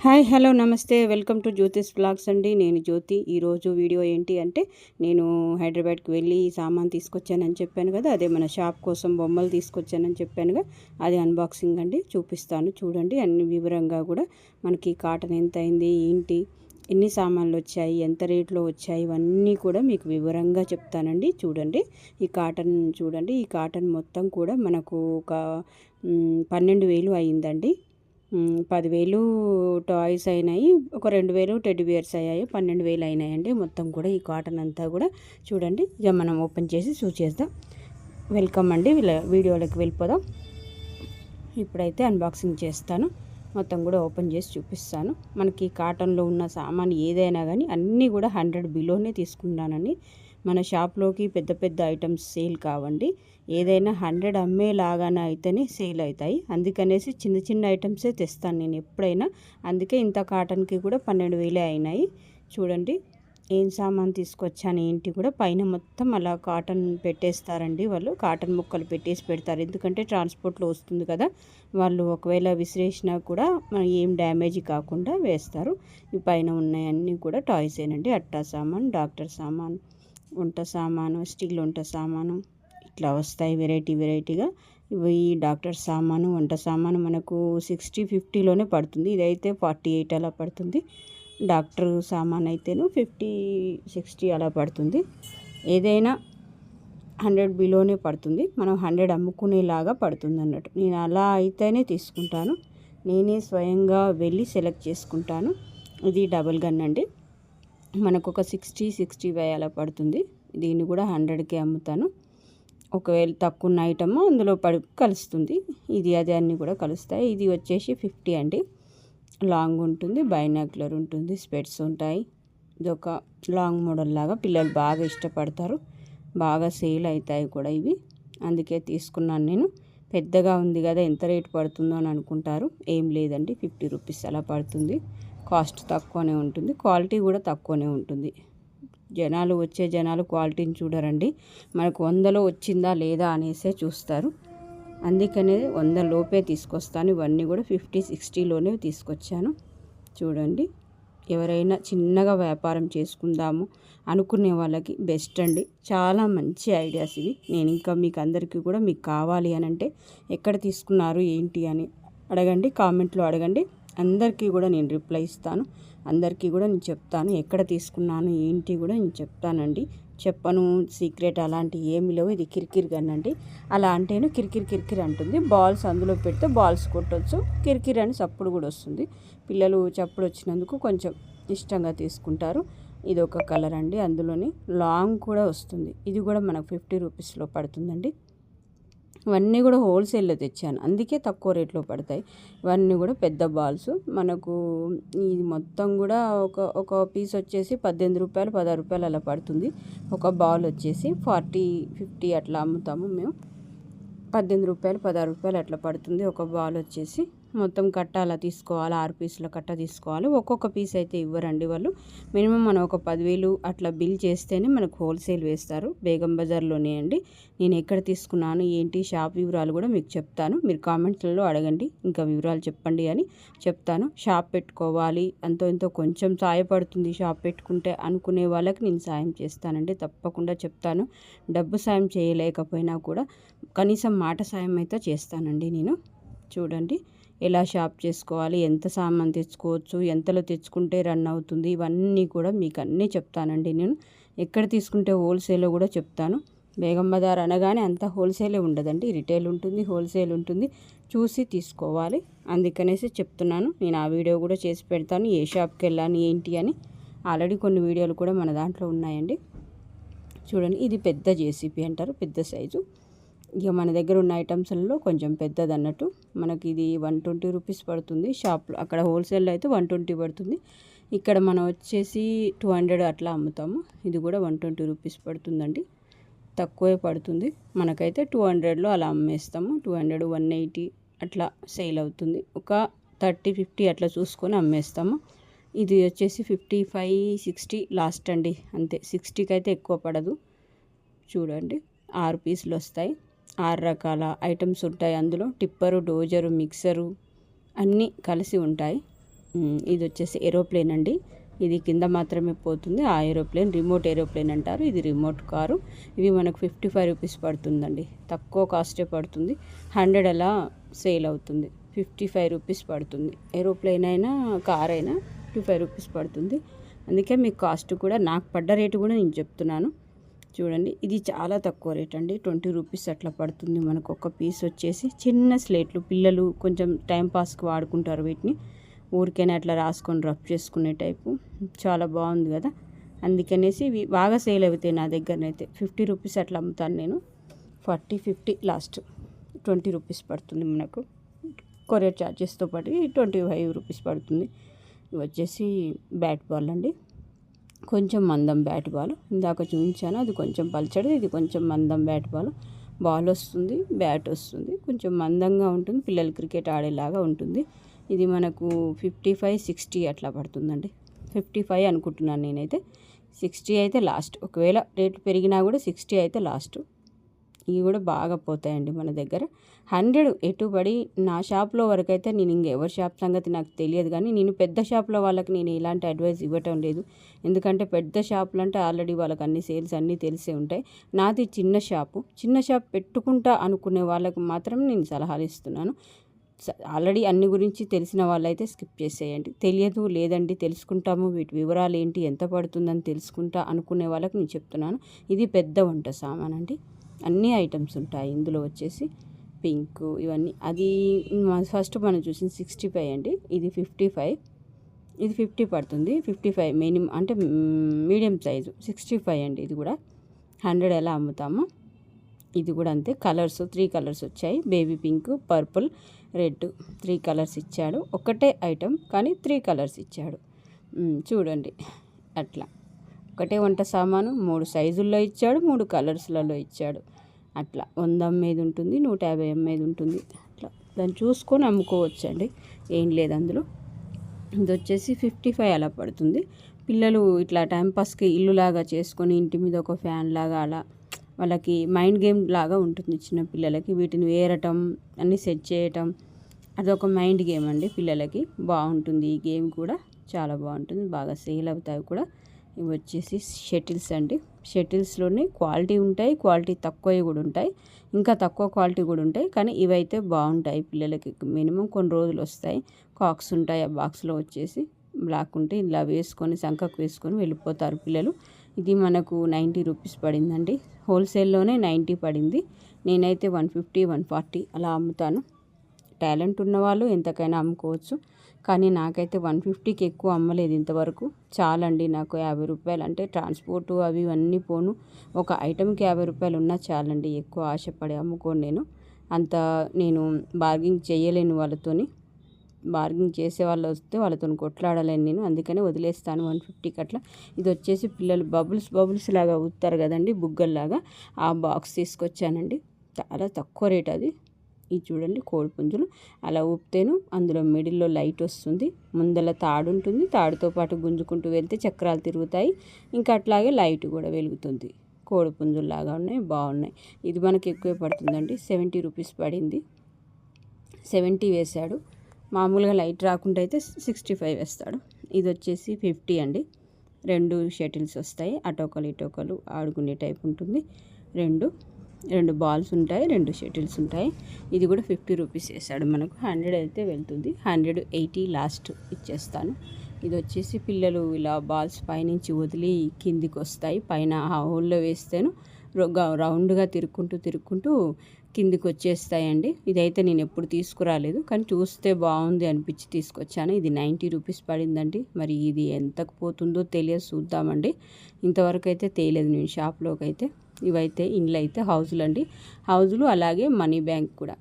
Hi hello నమస్తే. Welcome to Jyothish blogs అండి. నేను జ్యోతి. ఈరోజు వీడియో ఏంటి అంటే నేను హైదరాబాద్కి వెళ్ళి సామాన్ తీసుకొచ్చానని చెప్పాను కదా అదే మన షాప్ కోసం బొమ్మలు తీసుకొచ్చానని చెప్పానుగా అది అన్బాక్సింగ్ అండి. చూపిస్తాను చూడండి. అన్ని వివరంగా కూడా మనకి కాటన్ ఎంత అయింది ఏంటి ఎన్ని సామాన్లు వచ్చాయి ఎంత రేట్లో వచ్చాయి ఇవన్నీ కూడా మీకు వివరంగా చెప్తానండి. చూడండి. ఈ కాటన్ చూడండి. ఈ కాటన్ మొత్తం కూడా మనకు ఒక పన్నెండు వేలు అయిందండి. పదివేలు టాయ్స్ అయినాయి. ఒక రెండు వేలు టెడ్డి బియర్స్ అయ్యాయి. పన్నెండు వేలు అయినాయండి. మొత్తం కూడా ఈ కాటన్ అంతా కూడా చూడండి. ఇక మనం ఓపెన్ చేసి చూసేద్దాం వెల్కమ్ అండి. వీడియోలోకి వెళ్ళిపోదాం. ఇప్పుడైతే అన్బాక్సింగ్ చేస్తాను. మొత్తం కూడా ఓపెన్ చేసి చూపిస్తాను. మనకి కాటన్లో ఉన్న సామాన్ ఏదైనా కానీ అన్నీ కూడా హండ్రెడ్ బిలోనే తీసుకున్నానండి మన షాప్లోకి పెద్ద పెద్ద ఐటమ్స్ సేల్ కావండి. ఏదైనా హండ్రెడ్ అమ్మేలాగానే అయితేనే సేల్ అవుతాయి అందుకనేసి చిన్న చిన్న ఐటమ్సే తెస్తాను నేను ఎప్పుడైనా. అందుకే ఇంత కాటన్కి కూడా పన్నెండు వేలే అయినాయి. చూడండి ఏం సామాన్ తీసుకొచ్చాను ఏంటి కూడా పైన మొత్తం అలా కాటన్ పెట్టేస్తారండి వాళ్ళు. కాటన్ ముక్కలు పెట్టేసి పెడతారు. ఎందుకంటే ట్రాన్స్పోర్ట్లో వస్తుంది కదా. వాళ్ళు ఒకవేళ విసిరేసినా కూడా ఏం డ్యామేజ్ కాకుండా వేస్తారు. ఈ పైన ఉన్నాయన్నీ కూడా టాయ్సేనండి. అట్టా సామాన్ డాక్టర్ సామాన్. వంట సామాను స్టీల్ వంట సామాను ఇట్లా వస్తాయి వెరైటీ వెరైటీగా. ఇవి డాక్టర్ సామాను వంట సామాను మనకు సిక్స్టీ ఫిఫ్టీలోనే పడుతుంది. ఇదైతే ఫార్టీ ఎయిట్ అలా పడుతుంది. డాక్టర్ సామాన్ అయితేను ఫిఫ్టీ సిక్స్టీ అలా పడుతుంది. ఏదైనా హండ్రెడ్ బిలోనే పడుతుంది. మనం హండ్రెడ్ అమ్ముకునేలాగా పడుతుంది అన్నట్టు. నేను అలా అయితేనే తీసుకుంటాను. నేనే స్వయంగా వెళ్ళి సెలెక్ట్ చేసుకుంటాను. ఇది డబుల్ గన్ అండి. మనకు ఒక సిక్స్టీ సిక్స్టీ ఫైవ్ అలా పడుతుంది. దీన్ని కూడా హండ్రెడ్కే అమ్ముతాను. ఒకవేళ తక్కువ ఉన్న ఐటమ్ అందులో పడి కలుస్తుంది. ఇది అది అన్నీ కూడా కలుస్తాయి. ఇది వచ్చేసి ఫిఫ్టీ అండి. లాంగ్ ఉంటుంది బైనాక్యులర్ ఉంటుంది స్పెట్స్ ఉంటాయి. ఇది ఒక లాంగ్ మోడల్ లాగా పిల్లలు బాగా ఇష్టపడతారు. బాగా సేల్ అవుతాయి కూడా ఇవి. అందుకే తీసుకున్నాను నేను. పెద్దగా ఉంది కదా ఎంత రేటు పడుతుందో అని అనుకుంటారు. ఏం లేదండి ఫిఫ్టీ రూపీస్ అలా పడుతుంది. కాస్ట్ తక్కువనే ఉంటుంది క్వాలిటీ కూడా తక్కువనే ఉంటుంది. జనాలు వచ్చే జనాలు క్వాలిటీని చూడరండి. మనకు వందలో వచ్చిందా లేదా అనేసే చూస్తారు. అందుకనే వంద లోపే తీసుకొస్తాను. ఇవన్నీ కూడా ఫిఫ్టీ సిక్స్టీలోనే తీసుకొచ్చాను. చూడండి. ఎవరైనా చిన్నగా వ్యాపారం చేసుకుందాము అనుకునే వాళ్ళకి బెస్ట్ అండి. చాలా మంచి ఐడియాస్ ఇవి. నేను ఇంకా మీకు అందరికీ కూడా మీకు కావాలి అని అంటే ఎక్కడ తీసుకున్నారు ఏంటి అని అడగండి. కామెంట్లో అడగండి. అందరికీ కూడా నేను రిప్లై ఇస్తాను. అందరికీ కూడా నేను చెప్తాను. ఎక్కడ తీసుకున్నాను ఏంటి కూడా నేను చెప్తానండి. చెప్పను సీక్రెట్ అలాంటి ఏమి లేవు. ఇది కిరికిరి గన్ అండి. అలా అంటేనే కిరికిరి కిరికిరి అంటుంది. బాల్స్ అందులో పెడితే బాల్స్ కొట్టవచ్చు కిరికిరి అని చప్పుడు కూడా వస్తుంది. పిల్లలు చప్పుడు వచ్చినందుకు కొంచెం ఇష్టంగా తీసుకుంటారు. ఇది ఒక కలర్ అండి. అందులోని లాంగ్ కూడా వస్తుంది. ఇది కూడా మనకు ఫిఫ్టీ రూపీస్లో పడుతుందండి. ఇవన్నీ కూడా హోల్సేల్లో తెచ్చాను. అందుకే తక్కువ రేట్లో పడతాయి. ఇవన్నీ కూడా పెద్ద బాల్స్. మనకు ఇది మొత్తం కూడా ఒక ఒక పీస్ వచ్చేసి పద్దెనిమిది రూపాయలు పదహారు రూపాయలు అలా పడుతుంది. ఒక బాల్ వచ్చేసి ఫార్టీ ఫిఫ్టీ అట్లా అమ్ముతాము మేము. పద్దెనిమిది రూపాయలు పదహారు రూపాయలు అట్లా పడుతుంది ఒక బాల్ వచ్చేసి. మొత్తం కట్ట అలా తీసుకోవాలి? ఆరు పీసుల కట్ట తీసుకోవాలి. ఒక్కొక్క పీస్ అయితే ఇవ్వరండి వాళ్ళు. మినిమం మనం ఒక పదివేలు అట్లా బిల్ చేస్తేనే మనకు హోల్సేల్ వేస్తారు. బేగం బజార్లోనే అండి. నేను ఎక్కడ తీసుకున్నాను ఏంటి షాప్ వివరాలు కూడా మీకు చెప్తాను. మీరు కామెంట్లలో అడగండి. ఇంకా వివరాలు చెప్పండి అని చెప్తాను. షాప్ పెట్టుకోవాలి. అంతో ఎంతో కొంచెం సాయపడుతుంది షాప్ పెట్టుకుంటే అనుకునే వాళ్ళకి నేను సాయం చేస్తానండి. తప్పకుండా చెప్తాను. డబ్బు సాయం చేయలేకపోయినా కూడా కనీసం మాట సాయం అయితే చేస్తానండి నేను. చూడండి. ఎలా షాప్ చేసుకోవాలి ఎంత సామాన్ తెచ్చుకోవచ్చు ఎంతలో తెచ్చుకుంటే రన్ అవుతుంది ఇవన్నీ కూడా మీకు అన్నీ చెప్తానండి నేను. ఎక్కడ తీసుకుంటే హోల్సేల్లో కూడా చెప్తాను. బేగం బజార్ అనగానే అంత హోల్సేలే ఉండదండి. రిటైల్ ఉంటుంది హోల్సేల్ ఉంటుంది. చూసి తీసుకోవాలి. అందుకనేసి చెప్తున్నాను. నేను ఆ వీడియో కూడా చేసి పెడతాను. ఏ షాప్కి వెళ్ళాను ఏంటి అని. ఆల్రెడీ కొన్ని వీడియోలు కూడా మన దాంట్లో ఉన్నాయండి. చూడండి ఇది పెద్ద జేసీపీ అంటారు పెద్ద సైజు. ఇక మన దగ్గర ఉన్న ఐటమ్స్లలో కొంచెం పెద్దది అన్నట్టు మనకి ఇది వన్ ట్వంటీ రూపీస్ పడుతుంది. షాప్లో అక్కడ హోల్సేల్లో అయితే వన్ ట్వంటీ పడుతుంది. ఇక్కడ మనం వచ్చేసి టూ హండ్రెడ్ అట్లా అమ్ముతాము. ఇది కూడా వన్ ట్వంటీ రూపీస్ పడుతుందండి. తక్కువే పడుతుంది. మనకైతే టూ హండ్రెడ్లో అలా అమ్మేస్తాము. టూ హండ్రెడ్ వన్ ఎయిటీ అట్లా సేల్ అవుతుంది. ఒక థర్టీ ఫిఫ్టీ అట్లా చూసుకొని అమ్మేస్తాము. ఇది వచ్చేసి ఫిఫ్టీ ఫైవ్ సిక్స్టీ లాస్ట్ అండి. అంతే. సిక్స్టీకి అయితే ఎక్కువ పడదు. చూడండి. ఆరు పీసులు వస్తాయి. ఆరు రకాల ఐటమ్స్ ఉంటాయి. అందులో టిప్పరు డోజరు మిక్సరు అన్నీ కలిసి ఉంటాయి. ఇది వచ్చేసి ఏరోప్లేన్ అండి. ఇది కింద మాత్రమే పోతుంది. ఆ ఏరోప్లేన్ రిమోట్ ఏరోప్లేన్ అంటారు. ఇది రిమోట్ కారు. ఇవి మనకు ఫిఫ్టీ ఫైవ్ రూపీస్ పడుతుందండి. తక్కువ కాస్టే పడుతుంది. హండ్రెడ్ అలా సేల్ అవుతుంది. ఫిఫ్టీ ఫైవ్ రూపీస్ పడుతుంది. ఏరోప్లేన్ అయినా కార్ అయినా ఫిఫ్టీ ఫైవ్ రూపీస్ పడుతుంది. అందుకే మీకు కాస్ట్ కూడా నాకు పడ్డ రేటు కూడా నేను చెప్తున్నాను. చూడండి. ఇది చాలా తక్కువ రేట్ అండి. ట్వంటీ రూపీస్ అట్లా పడుతుంది మనకు. ఒక పీస్ వచ్చేసి చిన్న స్లేట్లు. పిల్లలు కొంచెం టైంపాస్కి వాడుకుంటారు వీటిని. ఊరికైనా అట్లా రాసుకొని రఫ్ చేసుకునే టైపు. చాలా బాగుంది కదా. అందుకనేసి ఇవి బాగా సేల్ అవుతాయి నా దగ్గరనైతే. ఫిఫ్టీ రూపీస్ అట్లా అమ్ముతాను నేను. Forty fifty last twenty rupees పడుతుంది మనకు. కొరియర్ ఛార్జెస్తో పాటు ట్వంటీ ఫైవ్ రూపీస్ పడుతుంది. ఇవి వచ్చేసి బ్యాట్ బాల్ అండి. కొంచెం మందం బ్యాట్ బాల్. ఇందాక చూపించాను అది కొంచెం పల్చడి ఇది కొంచెం మందం బ్యాట్ బాల్. బాల్ వస్తుంది బ్యాట్ వస్తుంది. కొంచెం మందంగా ఉంటుంది పిల్లలు క్రికెట్ ఆడేలాగా ఉంటుంది. ఇది మనకు ఫిఫ్టీ ఫైవ్ సిక్స్టీ అట్లా పడుతుందండి. ఫిఫ్టీ ఫైవ్ అనుకుంటున్నాను నేనైతే. సిక్స్టీ అయితే లాస్ట్. ఒకవేళ రేట్లు పెరిగినా కూడా సిక్స్టీ అయితే లాస్ట్. ఇవి కూడా బాగా పోతాయండి మన దగ్గర. హండ్రెడ్ ఎటుబడి నా షాప్లో వరకు అయితే నేను ఇంకెవరి షాప్ సంగతి నాకు తెలియదు కానీ నేను పెద్ద షాప్లో వాళ్ళకి నేను ఎలాంటి అడ్వైస్ ఇవ్వటం లేదు. ఎందుకంటే పెద్ద షాపులు అంటే ఆల్రెడీ వాళ్ళకి అన్ని సేల్స్ అన్నీ తెలిసే ఉంటాయి. నాది చిన్న షాపు. చిన్న షాప్ పెట్టుకుంటా అనుకునే వాళ్ళకి మాత్రం నేను సలహాలు ఇస్తున్నాను. ఆల్రెడీ అన్ని గురించి తెలిసిన వాళ్ళైతే స్కిప్ చేసేయండి. తెలియదు లేదండి తెలుసుకుంటాము. వీటి వివరాలు ఏంటి ఎంత పడుతుందని తెలుసుకుంటా అనుకునే వాళ్ళకి నేను చెప్తున్నాను. ఇది పెద్ద వంట సామాన్ అండి అన్ని ఐటమ్స్ ఉంటాయి. ఇందులో వచ్చేసి పింక్ ఇవన్నీ. అది ఫస్ట్ మనం చూసింది సిక్స్టీ ఫైవ్ అండి. ఇది ఫిఫ్టీ ఫైవ్. ఇది ఫిఫ్టీ పడుతుంది. ఫిఫ్టీ ఫైవ్ మినిమం అంటే మీడియం సైజు. సిక్స్టీ ఫైవ్ అండి ఇది కూడా. హండ్రెడ్ ఎలా అమ్ముతాము ఇది కూడా అంతే. కలర్స్ త్రీ కలర్స్ వచ్చాయి. Baby pink purple red three colours ఇచ్చాడు. ఒకటే ఐటమ్ కానీ త్రీ కలర్స్ ఇచ్చాడు. చూడండి. అట్లా. ఒకటే వంట సామాను మూడు సైజుల్లో ఇచ్చాడు మూడు కలర్స్లలో ఇచ్చాడు. అట్లా వంద ఎంఐది ఉంటుంది నూట యాభై ఎంఐది ఉంటుంది. అట్లా దాన్ని చూసుకొని అమ్ముకోవచ్చండి. ఏం లేదు అందులో. ఇది వచ్చేసి ఫిఫ్టీ ఫైవ్ అలా పడుతుంది. పిల్లలు ఇట్లా టైంపాస్కి ఇల్లులాగా చేసుకొని ఇంటి మీద ఒక ఫ్యాన్ లాగా అలా వాళ్ళకి మైండ్ గేమ్ లాగా ఉంటుంది చిన్న పిల్లలకి. వీటిని వేరటం అన్నీ సెట్ చేయటం అదొక మైండ్ గేమ్ అండి పిల్లలకి. బాగుంటుంది ఈ గేమ్ కూడా చాలా బాగుంటుంది. బాగా సేల్ అవుతాయి కూడా. ఇవి వచ్చేసి షటిల్స్ అండి. షటిల్స్లోనే క్వాలిటీ ఉంటాయి క్వాలిటీ తక్కువవి కూడా ఉంటాయి. ఇంకా తక్కువ క్వాలిటీ కూడా ఉంటాయి. కానీ ఇవైతే బాగుంటాయి పిల్లలకి. మినిమం కొన్ని రోజులు వస్తాయి. కాక్స్ ఉంటాయి ఆ బాక్స్లో వచ్చేసి. బ్లాక్ ఉంటే ఇలా వేసుకొని సంకకు వేసుకొని వెళ్ళిపోతారు పిల్లలు. ఇది మనకు నైంటీ రూపీస్ పడిందండి. హోల్సేల్లోనే నైంటీ పడింది. నేనైతే వన్ ఫిఫ్టీ వన్ ఫార్టీ అలా అమ్ముతాను. టాలెంట్ ఉన్నవాళ్ళు ఎంతకైనా అమ్ముకోవచ్చు. కానీ నాకైతే వన్ ఫిఫ్టీకి ఎక్కువ అమ్మలేదు ఇంతవరకు. చాలండి నాకు యాభై రూపాయలు. అంటే ట్రాన్స్పోర్ట్ అవి ఇవన్నీ పోను. ఒక ఐటెంకి యాభై రూపాయలు ఉన్నా చాలండి. ఎక్కువ ఆశపడి అమ్ముకోను నేను. అంత నేను బార్గింగ్ చేయలేను వాళ్ళతోని. బార్గింగ్ చేసే వాళ్ళు వస్తే వాళ్ళతో కొట్లాడలేను నేను. అందుకనే వదిలేస్తాను వన్ ఫిఫ్టీకి అట్లా. ఇది వచ్చేసి పిల్లలు బబుల్స్ బబుల్స్ లాగా ఊతారు కదండి బుగ్గల్లాగా. ఆ బాక్స్ తీసుకొచ్చానండి. చాలా తక్కువ రేట్ అది. ఇది చూడండి కోడి పుంజులు. అలా ఊపితేను అందులో మిడిల్లో లైట్ వస్తుంది. ముందల తాడు ఉంటుంది. తాడుతో పాటు గుంజుకుంటూ వెళ్తే చక్రాలు తిరుగుతాయి. ఇంకా అట్లాగే లైట్ కూడా వెలుగుతుంది. కోడి పుంజుల్లాగా ఉన్నాయి బాగున్నాయి. ఇది మనకి ఎక్కువే పడుతుందండి. సెవెంటీ రూపీస్ పడింది. సెవెంటీ వేశాడు. మామూలుగా లైట్ రాకుండా అయితే సిక్స్టీ ఫైవ్ వేస్తాడు. ఇది వచ్చేసి ఫిఫ్టీ అండి. రెండు షటిల్స్ వస్తాయి. అటోకలు ఇటోకలు ఆడుకునే టైప్ ఉంటుంది. రెండు రెండు బాల్స్ ఉంటాయి రెండు షటిల్స్ ఉంటాయి. ఇది కూడా ఫిఫ్టీ రూపీస్ వేసాడు మనకు. హండ్రెడ్ అయితే వెళ్తుంది. హండ్రెడ్ ఎయిటీ లాస్ట్ ఇచ్చేస్తాను. ఇది వచ్చేసి పిల్లలు ఇలా బాల్స్ పైనుంచి వదిలి కిందికి వస్తాయి. పైన ఆ హోల్లో వేస్తేను రౌండ్గా తిరుక్కుంటూ తిరుక్కుంటూ కిందికి వచ్చేస్తాయండి. ఇదైతే నేను ఎప్పుడు తీసుకురాలేదు. కానీ చూస్తే బాగుంది అనిపించి తీసుకొచ్చాను. ఇది నైంటీ రూపీస్ పడిందండి. మరి ఇది ఎంతకు పోతుందో తెలియదు. చూద్దామండి. ఇంతవరకు అయితే తేలేదు నేను షాప్లోకి అయితే ఇవైతే ఇండ్లు అయితే హౌజులు అండి. హౌజులు అలాగే మనీ బ్యాంక్ కూడా.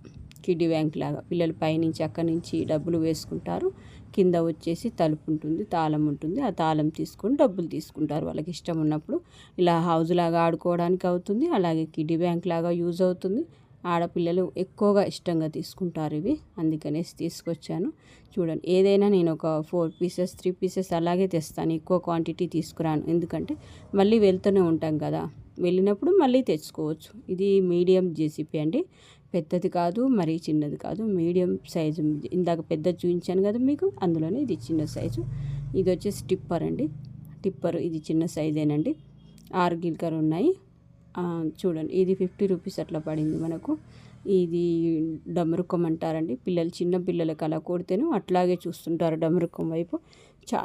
కిడ్డీ బ్యాంక్ లాగా. పిల్లలు పైనుంచి అక్కడి నుంచి డబ్బులు వేసుకుంటారు. కింద వచ్చేసి తలుపు ఉంటుంది తాళం ఉంటుంది. ఆ తాళం తీసుకొని డబ్బులు తీసుకుంటారు వాళ్ళకి ఇష్టం ఉన్నప్పుడు. ఇలా హౌజ్ లాగా ఆడుకోవడానికి అవుతుంది. అలాగే కిడ్డీ బ్యాంక్ లాగా యూజ్ అవుతుంది. ఆడపిల్లలు ఎక్కువగా ఇష్టంగా తీసుకుంటారు ఇవి. అందుకనేసి తీసుకొచ్చాను. చూడండి ఏదైనా నేను ఒక ఫోర్ పీసెస్ త్రీ పీసెస్ అలాగే తెస్తాను. ఎక్కువ క్వాంటిటీ తీసుకురాను. ఎందుకంటే మళ్ళీ వెళ్తూనే ఉంటాం కదా. వెళ్ళినప్పుడు మళ్ళీ తెచ్చుకోవచ్చు. ఇది మీడియం జేసీపీ అండి. పెద్దది కాదు మరీ చిన్నది కాదు. మీడియం సైజు ఇందాక పెద్ద చూపించాను కదా మీకు అందులోనే ఇది చిన్న సైజు. ఇది వచ్చేసి టిప్పర్ అండి. టిప్పర్ ఇది చిన్న సైజేనండి. ఆరు గిల్కర్ ఉన్నాయి. చూడండి ఇది ఫిఫ్టీ రూపీస్ అట్లా పడింది మనకు. ఇది డమరుకం అంటారండి. పిల్లలు చిన్న పిల్లలకి అలా కొడితేనే అట్లాగే చూస్తుంటారు డమరుకం వైపు. చాలా